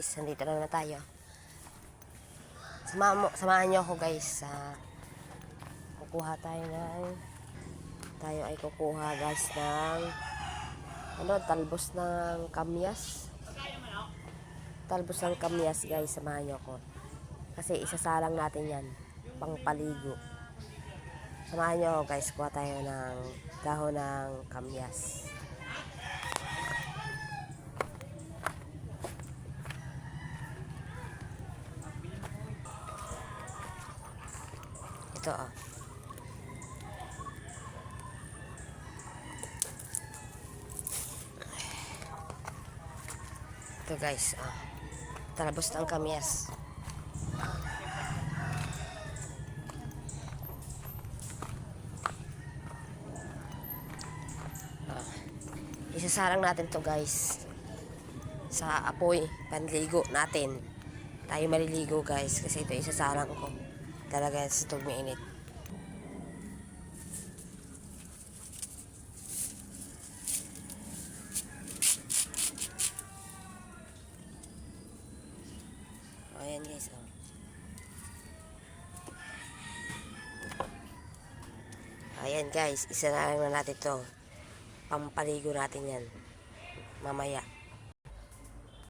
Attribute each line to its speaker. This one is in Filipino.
Speaker 1: Guys, nandito na na tayo. Sama mo, samahan niyo ako guys sa kukuha tayo ng tayo ay kukuha guys ng ano, talbos ng kamyas. Talbos ng kamyas guys, samahan niyo ako. Kasi isasalang natin yan, pang paligo. Samahan niyo ako guys, kuha tayo ng dahon ng kamyas. Ito ah. Ito guys, ah. Talabos ng kamyas. Ah. Isasarang natin to guys sa apoy panligo natin. Tayo maliligo guys kasi ito isasarang ko talaga sa tubig mainit. Ayan guys, oh. Ayan guys, isa na lang na natin to. Pampaligo natin yan. Mamaya.